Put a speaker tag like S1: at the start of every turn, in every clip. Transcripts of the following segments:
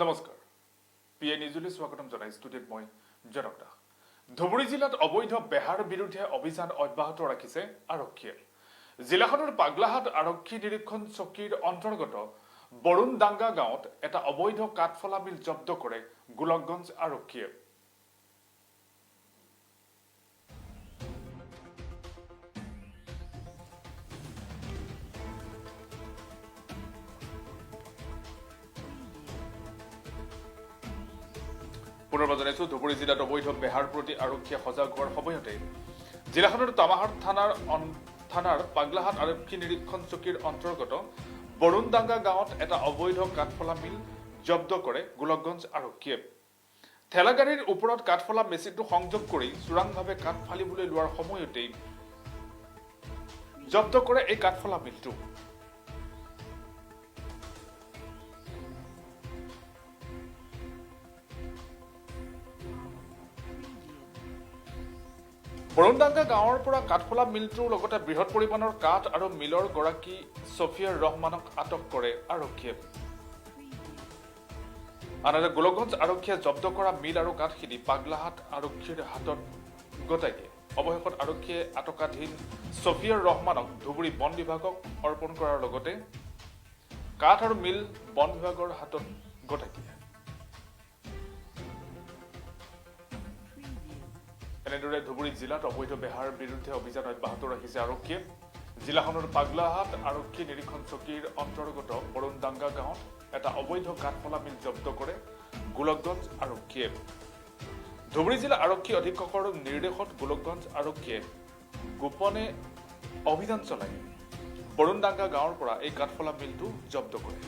S1: নমস্কাৰ। P A নিউজলৈ স্বাগতম জনাই ষ্টুডিঅ'ত মই জনক দাস ধুবুৰী জিলাত অবৈধ বেহাৰ বিৰুদ্ধে অভিযান অব্যাহত ৰাখিছে আৰক্ষীয়ে। জিলাখনৰ পাগলাহাট আৰক্ষী নিৰীক্ষণ চকীৰ অন্তৰ্গত বৰুণ ডাংগা গাঁৱত এটা অবৈধ কাঠফলা মিল জব্দ কৰে গোলকগঞ্জ আৰক্ষীয়ে। পুনৰবাৰ জনাইছো ধুবুৰী জিলাত অবৈধ বেহাৰ প্ৰতি আৰক্ষীয়ে সজাগ হোৱাৰ সময়তে জিলাখনৰ তামাহাট থানাৰ থানাৰ পাগলাহাট আৰক্ষী নিৰীক্ষণ চকীৰ অন্তৰ্গত বৰুণডাংগা গাঁৱত এটা অবৈধ কাঠফলা মিল জব্দ কৰে গোলকগঞ্জ আৰক্ষীয়ে। ঠেলাগাড়ীৰ ওপৰত কাঠফলা মেচিনটো সংযোগ কৰি চোৰাংভাৱে কাঠ ফালিবলৈ লোৱাৰ সময়তেই জব্দ কৰে এই কাঠফলা মিলটো। বৰুণডাংগা গাঁৱৰ পৰা কাঠফলা মিলটোৰ লগতে বৃহৎ পৰিমাণৰ কাঠ আৰু মিলৰ গৰাকী ছফিয়াৰ ৰহমানক আটক কৰে আৰক্ষীয়ে। আনহাতে গোলকগঞ্জ আৰক্ষীয়ে জব্দ কৰা মিল আৰু কাঠখিনি পাগলাহাট আৰক্ষীৰ হাতত গতাই দিয়ে। অৱশেষত আৰক্ষীয়ে আটকাধীন ছফিয়াৰ ৰহমানক ধুবুৰী বন বিভাগক অৰ্পণ কৰাৰ লগতে কাঠ আৰু মিল বন বিভাগৰ হাতত গতাই দিয়ে। এনেদৰে ধুবুৰী জিলাত অবৈধ বেহাৰ বিৰুদ্ধে অভিযান অব্যাহত ৰাখিছে আৰক্ষীয়ে। জিলাখনৰ পাগলাহাট আৰক্ষী নিৰীক্ষণ চকীৰ অন্তৰ্গত বৰুণডাংগা গাঁৱত এটা অবৈধ কাঠফলা মিল জব্দ কৰে গোলকগঞ্জ আৰক্ষীয়ে। ধুবুৰী জিলা আৰক্ষী অধীক্ষকৰ নিৰ্দেশত গোলকগঞ্জ আৰক্ষীয়ে গোপনে অভিযান চলাই বৰুণডাংগা গাঁৱৰ পৰা এই কাঠফলা মিলটো জব্দ কৰে।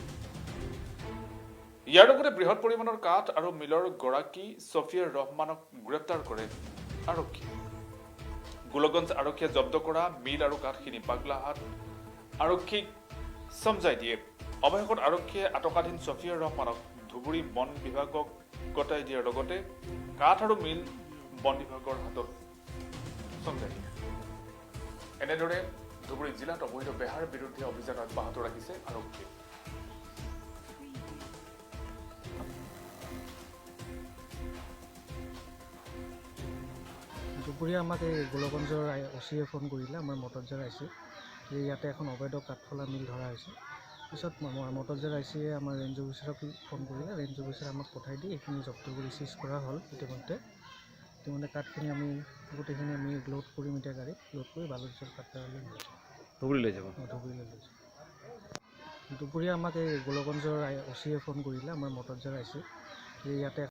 S1: ইয়াৰ লগতে বৃহৎ পৰিমাণৰ কাঠ আৰু মিলৰ গৰাকী ছফিয়াৰ ৰহমানক গ্ৰেপ্তাৰ কৰে। আৰক্ষী। গোলকগঞ্জ আৰক্ষীয়ে জব্দ কৰা মিল আৰু কাঠখিনি পাগলাহাট আৰক্ষীক চমজাই দিয়ে। অৱশেষত আৰক্ষীয়ে আটকাধীন ছফিয়াৰ ৰহমানক ধুবুৰী বন বিভাগক গতাই দিয়াৰ লগতে কাঠ আৰু মিল বন বিভাগৰ হাতত চমজাই দিয়ে। এনেদৰে ধুবুৰী জিলাত অবৈধ বেহাৰ বিৰুদ্ধে অভিযান অব্যাহত ৰাখিছে আৰক্ষীয়ে।
S2: দুপৰীয়া আমাক এই গোলগঞ্জৰ অচিয়ে ফোন কৰিলে আমাৰ মটৰজাৰ আইচি যে ইয়াতে এখন অবৈধ কাঠফলা মিল ধৰা হৈছে। পিছত মটৰজাৰ আইচিয়ে আমাৰ ৰেঞ্জ অফিচাৰক ফোন কৰিলে। ৰেঞ্জ অফিচাৰে আমাক পঠাই দি এইখিনি জব্দ কৰি চিজ কৰা হ'ল ইতিমধ্যে। ইতিমধ্যে কাঠখিনি আমি গোটেইখিনি আমি লোড কৰিম এতিয়া গাড়ীত। লোড কৰি বালুচৰ কাঠলৈ লৈ যাম
S3: ধুবুৰী লৈ যাব?
S2: ধুবুৰীলৈ লৈ যাম দুপৰীয়া আমাক এই গোলগঞ্জৰ অচিয়ে ফোন কৰিলে আমাৰ মটৰজাৰ আইচি যে ইয়াতে